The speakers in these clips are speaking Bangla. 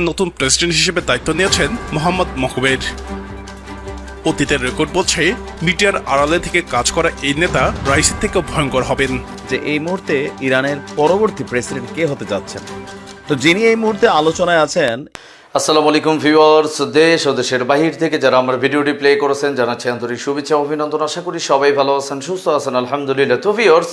নতুন প্রেসিডেন্ট হিসেবে দায়িত্ব নিয়েছেন মোহাম্মদ মহবের। অতীতের রেকর্ড বলছে মিডিয়ার আড়ালে থেকে কাজ করা এই নেতা রাইসির থেকে ভয়ঙ্কর হবেন। যে এই মুহূর্তে ইরানের পরবর্তী প্রেসিডেন্ট কে হতে যাচ্ছেন। তো যিনি এই মুহূর্তে আলোচনায় আছেন আসসালামু আলাইকুম ভিউয়ার্স দেশ ও দেশের বাহির থেকে যারা আমার ভিডিওটি প্লে করেছেন জানাচ্ছি আন্তরিক শুভেচ্ছা অভিনন্দন। আশা করি সবাই ভালো আছেন সুস্থ আছেন আলহামদুলিল্লাহ। তো ভিউয়ার্স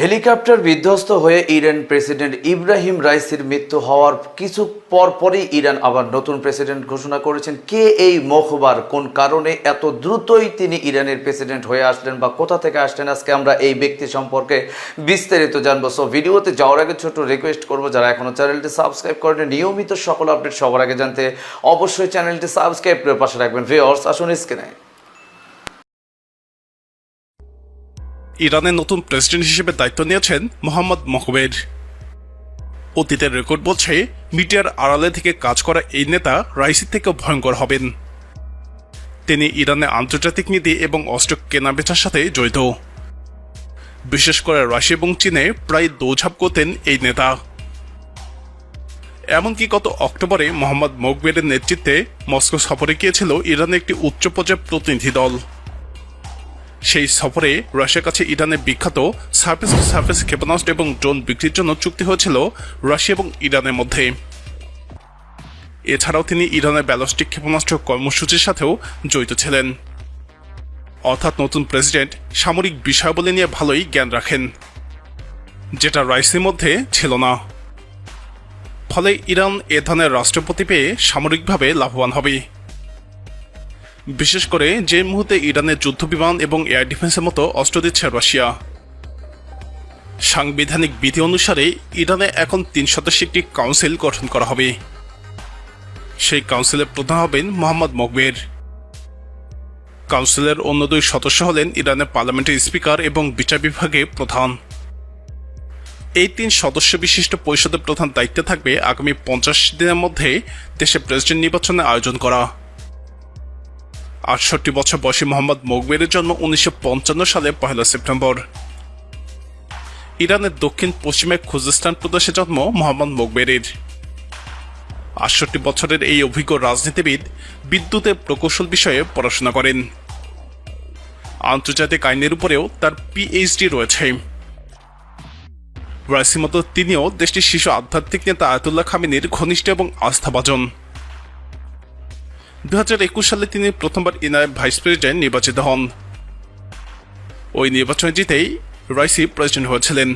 হেলিকপ্টার বিধ্বস্ত হয়ে ইরান প্রেসিডেন্ট ইব্রাহিম রাইসির মৃত্যু হওয়ার কিছু পর পরই ইরান আবার নতুন প্রেসিডেন্ট ঘোষণা করেছেন। কে এই মখবার? কোন কারণে? এত দ্রুতই তিনি ইরানের প্রেসিডেন্ট হয়ে আসলেন বা কোথা থেকে আসলেন? আজকে আমরা এই ব্যক্তি সম্পর্কে বিস্তারিত জানব। সো ভিডিওতে যাওয়ার আগে ছোট রিকোয়েস্ট করব, যারা এখনও চ্যানেলটি সাবস্ক্রাইব করেন, নিয়মিত সকল আপডেট সবার আগে জানতে অবশ্যই চ্যানেলটি সাবস্ক্রাইব করে পাশে রাখবেন। ভিওর্স আসুন স্ক্রিনে ইরানের নতুন প্রেসিডেন্ট হিসেবে দায়িত্ব নিয়েছেন মোহাম্মদ মহবের অতীতের রেকর্ড বলছে, মিডিয়ার আড়ালে থেকে কাজ করা এই নেতা রাইসির থেকে ভয়ঙ্কর হবেন। তিনি ইরানের আন্তর্জাতিক নীতি এবং অস্ত্র কেনাবেচার সাথে জড়িত। বিশেষ করে রাশিয়া এবং চীনে প্রায় দৌঝাপ করতেন এই নেতা। এমনকি গত অক্টোবরে মোহাম্মদ মকবেরের নেতৃত্বে মস্কো সফরে গিয়েছিল ইরানের একটি উচ্চ পর্যায়ের প্রতিনিধি দল। সেই সফরে রাশিয়ার কাছে ইরানের বিখ্যাত সার্ফেস টু সার্ফেস ক্ষেপণাস্ত্র এবং ড্রোন বিক্রির জন্য চুক্তি হয়েছিল রাশিয়া এবং ইরানের মধ্যে। এছাড়াও তিনি ইরানের ব্যালস্টিক ক্ষেপণাস্ত্র কর্মসূচির সাথেও জড়িত ছিলেন। অর্থাৎ নতুন প্রেসিডেন্ট সামরিক বিষয়াবলী নিয়ে ভালোই জ্ঞান রাখেন, যেটা রাইসের মধ্যে ছিল না। ফলে ইরান এ ধরনের রাষ্ট্রপতি পেয়ে সামরিকভাবে লাভবান হবে। বিশেষ করে যে মুহূর্তে ইরানের যুদ্ধ বিমান এবং এয়ার ডিফেন্সের মতো অস্ত্র দিচ্ছে রাশিয়া। সাংবিধানিক বিধি অনুসারে ইরানে এখন তিন সদস্য একটি কাউন্সিল গঠন করা হবে। সেই কাউন্সিলের প্রধান হবেন মোহাম্মদ মকবের। কাউন্সিলের অন্য দুই সদস্য হলেন ইরানের পার্লামেন্টের স্পিকার এবং বিচার বিভাগে প্রধান। এই তিন সদস্য বিশিষ্ট পরিষদের প্রধান দায়িত্বে থাকবে আগামী পঞ্চাশ দিনের মধ্যে দেশে প্রেসিডেন্ট নির্বাচনের আয়োজন করা। আটষট্টি বছর বয়সী মোহাম্মদ মকবেরের জন্ম উনিশশো পঞ্চান্ন সালে পহেলা সেপ্টেম্বর। ইরানের দক্ষিণ পশ্চিমে খুজিস্তান প্রদেশে জন্ম মোহাম্মদ মকবেরের আটষট্টি বছরের এই অভিজ্ঞ রাজনীতিবিদ বিদ্যুতের প্রকৌশল বিষয়ে পড়াশোনা করেন। আন্তর্জাতিক আইনের উপরেও তার পিএইচডি রয়েছে। রাইসির মতো তিনিও দেশটির শীর্ষ আধ্যাত্মিক নেতা আয়তুল্লাহ খামিনীর ঘনিষ্ঠ এবং আস্থাভাজন। দু হাজার একুশ সালে তিনি প্রথমবার ইনায় ভাইস প্রেসিডেন্ট নির্বাচিত হন। ওই নির্বাচনে জিতেই রাইসি প্রেসিডেন্ট হয়েছিলেন।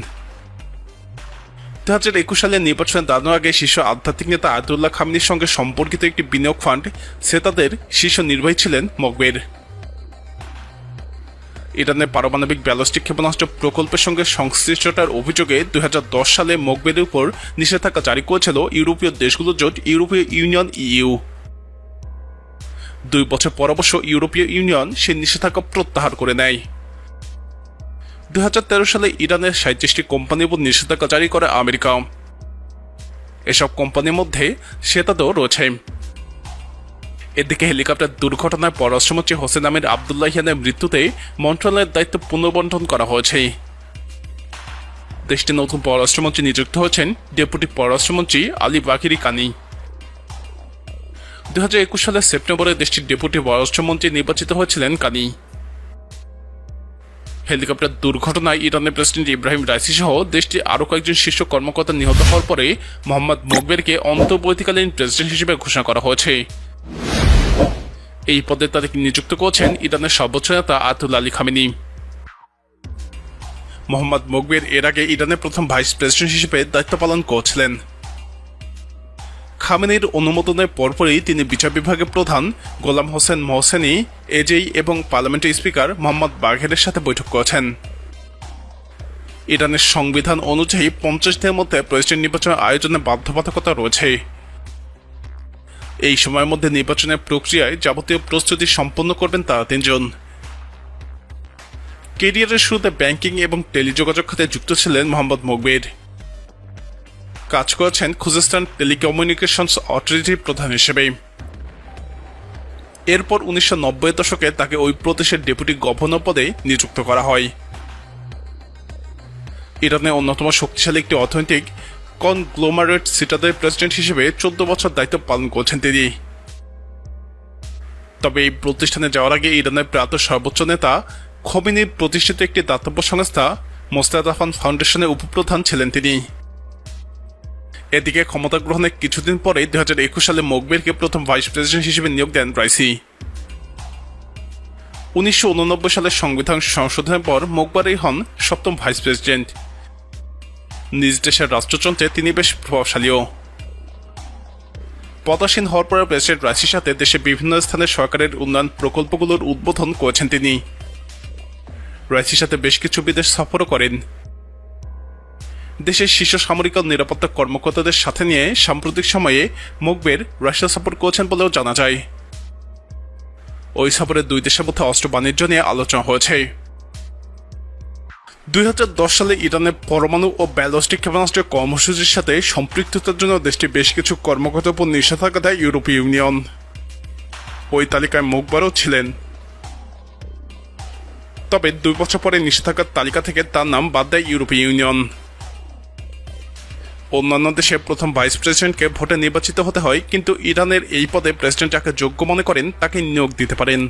দু হাজার একুশ সালের নির্বাচনে দাঁড়ানোর আগে শীর্ষ আধ্যাত্মিক নেতা আয়তুল্লাহ খামিনীর সঙ্গে সম্পর্কিত একটি বিনিয়োগ ফান্ড সেতাদের শীর্ষ নির্বাহী ছিলেন মকবের। ইরানের পারমাণবিক ব্যালস্টিক ক্ষেপণাস্ত্র প্রকল্পের সঙ্গে সংশ্লিষ্টতার অভিযোগে দুই হাজার দশ সালে মকবেরের উপর নিষেধাজ্ঞা জারি করেছিল ইউরোপীয় দেশগুলোর জোট, ইউরোপীয় ইউনিয়ন, ইইউ। দুই বছর পর অবশ্য ইউরোপীয় ইউনিয়ন সেই নিষেধাজ্ঞা প্রত্যাহার করে নেয়। দুই সালে ইরানের সাঁত্রিশটি কোম্পানির উপর নিষেধাজ্ঞা জারি করে আমেরিকা। এসব কোম্পানির মধ্যে সেতাদেও রয়েছে। এদিকে হেলিকপ্টার দুর্ঘটনায় পররাষ্ট্রমন্ত্রী হোসেন আমির আবদুল্লাহিয়ানের মৃত্যুতে মন্ত্রণালয়ের দায়িত্ব পুনর্বন্টন করা হয়েছে। দেশটির নতুন পররাষ্ট্রমন্ত্রী নিযুক্ত হয়েছেন ডেপুটি পররাষ্ট্রমন্ত্রী আলী বাকিরি কানি। দু হাজার একুশ সালের সেপ্টেম্বরে দেশটির ডেপুটি পররাষ্ট্রমন্ত্রী নির্বাচিত হয়েছিলেন কানি। হেলিকপ্টার দুর্ঘটনায় ইরানের প্রেসিডেন্ট ইব্রাহিম রাইসি সহ দেশটির আরও কয়েকজন শীর্ষ কর্মকর্তা নিহত হওয়ার পরে মোহাম্মদ মকবেরকে অন্তর্বর্তীকালীন প্রেসিডেন্ট হিসেবে ঘোষণা করা হয়েছে। এই পদে তাদেরকে নিযুক্ত করেছেন ইরানের সর্বোচ্চ নেতা আতুল আলী খামিনি। মোহাম্মদ মকবের এর আগে ইরানের প্রথম ভাইস প্রেসিডেন্ট হিসেবে দায়িত্ব পালন করছিলেন। খামেনির অনুমোদনের পরপরই তিনি বিচার বিভাগের প্রধান গোলাম হোসেন মোহসেনি এজেই এবং পার্লামেন্টের স্পিকার মোহাম্মদ বাঘেরের সাথে বৈঠক করেছেন। ইরানের সংবিধান অনুযায়ী পঞ্চাশ দিনের মধ্যে প্রেসিডেন্ট নির্বাচনের আয়োজনে বাধ্যবাধকতা রয়েছে। এই সময়ের মধ্যে নির্বাচনের প্রক্রিয়ায় যাবতীয় প্রস্তুতি সম্পন্ন করবেন তারা তিনজন। কেরিয়ারের শুরুতে ব্যাংকিং এবং টেলিযোগাযোগ খাতে যুক্ত ছিলেন মোহাম্মদ মকবের। কাজ করেছেন খুজিস্তান টেলিকমিউনিকেশনস অথরিটির প্রধান হিসেবে এরপর উনিশশো নব্বই দশকে তাকে ওই প্রদেশের ডেপুটি গভর্নর পদে নিযুক্ত করা হয়। ইরানের অন্যতম শক্তিশালী একটি অর্থনৈতিক কনগ্লোমারেট সিটাদের প্রেসিডেন্ট হিসেবে চোদ্দ বছর দায়িত্ব পালন করছেন তিনি। তবে এই প্রতিষ্ঠানে যাওয়ার আগে ইরানের প্রাত সর্বোচ্চ নেতা খমিনির প্রতিষ্ঠিত একটি দাতব্য সংস্থা মোস্তাদ আফান ফাউন্ডেশনের উপপ্রধান ছিলেন তিনি। এদিকে ক্ষমতা গ্রহণের কিছুদিন পরে দুই হাজার একুশ সালে মকবেরকে প্রথম ভাইস প্রেসিডেন্ট হিসেবে নিয়োগ দেন রাইসি। উনিশশো সালের সংবিধান সংশোধনের পর মোকবারই হন সপ্তম ভাইস প্রেসিডেন্ট। নিজ দেশের রাষ্ট্রযন্ত্রে তিনি বেশ প্রভাবশালীও। পদাসীন হওয়ার পরে প্রেসিডেন্ট রাইসির সাথে দেশের বিভিন্ন স্থানে সরকারের উন্নয়ন প্রকল্পগুলোর উদ্বোধন করেছেন তিনি। রাইসির সাথে বেশ কিছু বিদেশ সফরও করেন। দেশের শীর্ষ সামরিক ও নিরাপত্তা কর্মকর্তাদের সাথে নিয়ে সাম্প্রতিক সময়ে মুকবের রাশিয়া সফর করেছেন বলেও জানা যায়। ওই সফরে দুই দেশের মধ্যে অস্ত্র বাণিজ্য নিয়ে আলোচনা হয়েছে। দুই হাজার দশ সালে ইরানের পরমাণু ও ব্যালিস্টিক ক্ষেপণাস্ত্রের কর্মসূচির সাথে সম্পৃক্ততার জন্য দেশটি বেশ কিছু কর্মকর্তার উপর নিষেধাজ্ঞা দেয় ইউরোপীয় ইউনিয়ন। ওই তালিকায় মুখবারও ছিলেন। তবে দুই বছর পরে নিষেধাজ্ঞার তালিকা থেকে তার নাম বাদ দেয় ইউরোপীয় ইউনিয়ন। অন্যান্য দেশে প্রথম ভাইস প্রেসিডেন্টকে ভোটে নির্বাচিত হতে হয়, কিন্তু ইরানের এই পদে প্রেসিডেন্ট যাকে যোগ্য মনে করেন, তাকে নিয়োগ দিতে পারেন।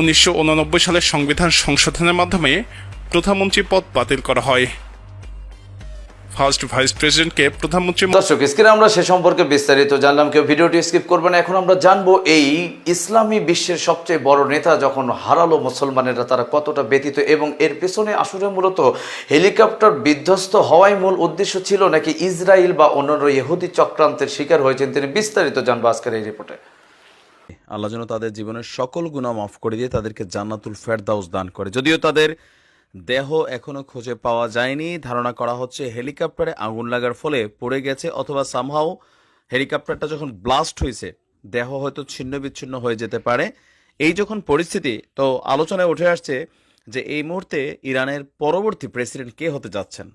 উনিশশো সালে সংবিধান সংশোধনের মাধ্যমে প্রধানমন্ত্রী পদ বাতিল করা হয়। ফার্স্ট ভাইস প্রেসিডেন্টকে প্রধানমন্ত্রী দর্শক স্ক্রিনে আমরা সে সম্পর্কে বিস্তারিত জানলাম কেউ ভিডিওটি স্কিপ করবে না। এখন আমরা জানব এই ইসলামী বিশ্বের সবচেয়ে বড় নেতা যখন হারালো মুসলমানেরা তারা কতটা ব্যতীত এবং এর পেছনে আসলে মূলত হেলিকপ্টার বিধ্বস্ত হওয়াই মূল উদ্দেশ্য ছিল নাকি ইসরায়েল বা অন্যান্য ইহুদি চক্রান্তের শিকার হয়েছেন তিনি বিস্তারিত জানব আজকের এই রিপোর্টে আল্লাহ যেন তাদের জীবনের সকল গুণা মাফ করে দিয়ে তাদেরকে জান্নাতুল ফেরদাউস দান করে। যদিও তাদের দেহ এখনও খুঁজে পাওয়া যায়নি। ধারণা করা হচ্ছে হেলিকপ্টারে আগুন লাগার ফলে পড়ে গেছে অথবা সামহাও হেলিকপ্টারটা যখন ব্লাস্ট হয়েছে, দেহ হয়তো ছিন্ন বিচ্ছিন্ন হয়ে যেতে পারে। এই যখন পরিস্থিতি, তো আলোচনায় উঠে আসছে যে এই মুহূর্তে ইরানের পরবর্তী প্রেসিডেন্ট কে হতে যাচ্ছেন?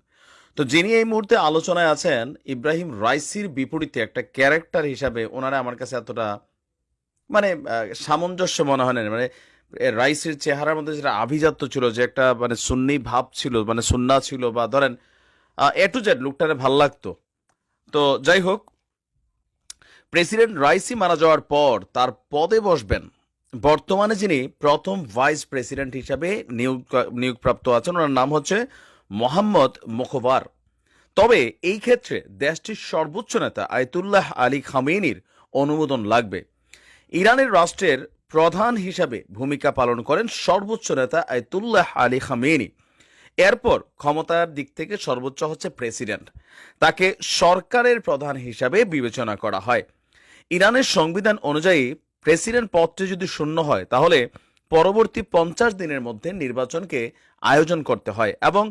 তো যিনি এই মুহূর্তে আলোচনায় আছেন, ইব্রাহিম রাইসির বিপরীতে একটা ক্যারেক্টার হিসাবে ওনারা আমার কাছে এতটা মানে সামঞ্জস্য মনে হয় না। মানে রাইসের চেহারার মধ্যে যেটা আভিজাত্য ছিল, যে একটা মানে সুন্নি ভাব ছিল মানে সুন্না ছিল, বা ধরেন এ টু জেড লুকটারে ভালো লাগতো। তো যাই হোক, প্রেসিডেন্ট রাইসি মারা যাওয়ার পর তার পদে বসবেন। বর্তমানে যিনি প্রথম ভাইস প্রেসিডেন্ট হিসাবে নিয়োগ, নিয়োগপ্রাপ্ত আছেন, ওনার নাম হচ্ছে মোহাম্মদ মুখবার তবে এই ক্ষেত্রে দেশটির সর্বোচ্চ নেতা আয়তুল্লাহ আলী খামেনির অনুমোদন লাগবে। ইরানের রাষ্ট্রের প্রধান হিসাবে ভূমিকা পালন করেন সর্বোচ্চ নেতা আয়তুল্লাহ আলী খামেনি। এরপর ক্ষমতার দিক থেকে সর্বোচ্চ হচ্ছে প্রেসিডেন্ট। তাকে সরকারের প্রধান হিসাবে বিবেচনা করা হয়। ইরানের সংবিধান অনুযায়ী প্রেসিডেন্ট পদটি যদি শূন্য হয়, তাহলে পরবর্তী পঞ্চাশ দিনের মধ্যে নির্বাচনকে আয়োজন করতে হয় এবং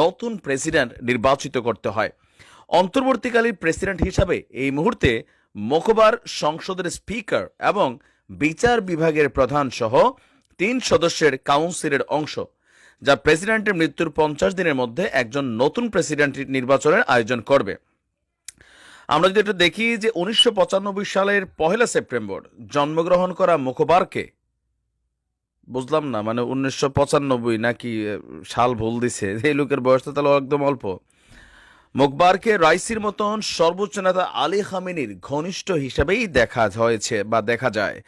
নতুন প্রেসিডেন্ট নির্বাচিত করতে হয়। অন্তর্বর্তীকালীন প্রেসিডেন্ট হিসাবে এই মুহূর্তে মোকবার সংসদের স্পিকার এবং বিচার বিভাগের প্রধান সহ তিন সদস্যের কাউন্সিলের অংশ, যা প্রেসিডেন্টের মৃত্যুর পঞ্চাশ দিনের মধ্যে একজন নতুন প্রেসিডেন্ট নির্বাচনের আয়োজন করবে। আমরা যদি একটু দেখি যে উনিশশো পঁচানব্বই সালের পহেলা সেপ্টেম্বর জন্মগ্রহণ করা মুখবারকে, বুঝলাম না মানে উনিশশো পঁচানব্বই নাকি সাল ভুল দিছে, এই লোকের বয়স তো তাহলে একদম অল্প। মুখবারকে রাইসির মতন সর্বোচ্চ নেতা আলী খামেনির ঘনিষ্ঠ হিসাবেই দেখা হয়েছে বা দেখা যায়।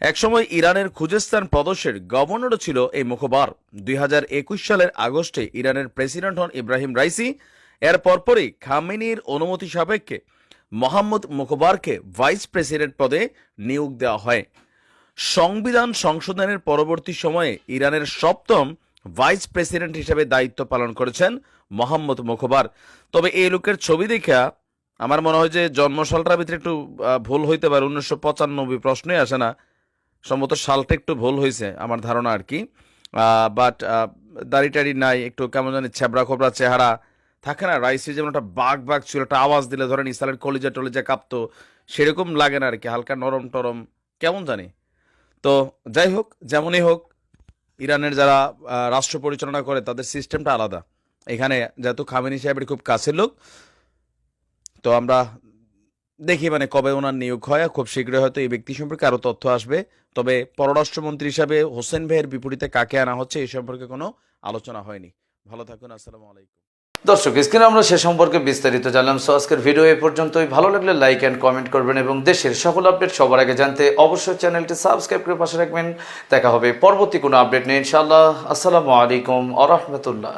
একসময় ইরানের খুজেস্তান প্রদেশের গভর্নরও ছিল এই মুখবার দুই সালের আগস্টে ইরানের প্রেসিডেন্ট হন ইব্রাহিম রাইসি। এর পরপরই খামেনির অনুমতি সাপেক্ষে মোহাম্মদ মুখবারকে ভাইস প্রেসিডেন্ট পদে নিয়োগ দেওয়া হয়। সংবিধান সংশোধনের পরবর্তী সময়ে ইরানের সপ্তম ভাইস প্রেসিডেন্ট হিসেবে দায়িত্ব পালন করেছেন মোহাম্মদ মুখবার তবে এই লোকের ছবি দেখা আমার মনে হয় যে জন্মসালটার ভিতরে একটু ভুল হইতে পারে। উনিশশো পঁচানব্বই প্রশ্নই আসে না। সম্ভবত সালটা একটু ভুল হয়েছে আমার ধারণা আর কি। বাট দাড়ি টাড়ি নাই, একটু কেমন জানি ছেবড়া খোবড়া চেহারা। থাকে না, রাইসি যেমন একটা বাঘ বাঘ ছিল, একটা আওয়াজ দিলে ধরেন ইসালের কলিজা টলিজা কাঁপতো, সেরকম লাগে না আর কি, হালকা নরম টরম, কেমন জানি। তো যাই হোক, যেমনই হোক, ইরানের যারা রাষ্ট্র পরিচালনা করে, তাদের সিস্টেমটা আলাদা। এখানে যেহেতু খামেনি সাহেবের খুব কাছের লোক, তো আমরা দেখি মানে কবে ওনার নিয়োগ হয় খুব শীঘ্রই হয়তো এই ব্যক্তি সম্পর্কে আরও তথ্য আসবে। তবে পররাষ্ট্রমন্ত্রী হিসাবে হোসেন ভাইয়ের বিপরীতে কাকে আনা হচ্ছে এই সম্পর্কে কোনো আলোচনা হয়নি। ভালো থাকুন, আসসালামু আলাইকুম। দর্শক, স্ক্রিনে আমরা সে সম্পর্কে বিস্তারিত জানলাম। সো আজকের ভিডিও এ পর্যন্তই। ভালো লাগলে লাইক অ্যান্ড কমেন্ট করবেন এবং দেশের সকল আপডেট সবার আগে জানতে অবশ্যই চ্যানেলটি সাবস্ক্রাইব করে পাশে রাখবেন। দেখা হবে পরবর্তী কোনো আপডেট নিয়ে ইনশাআল্লাহ। আসসালামু আলাইকুম আ রহমতুল্লাহ।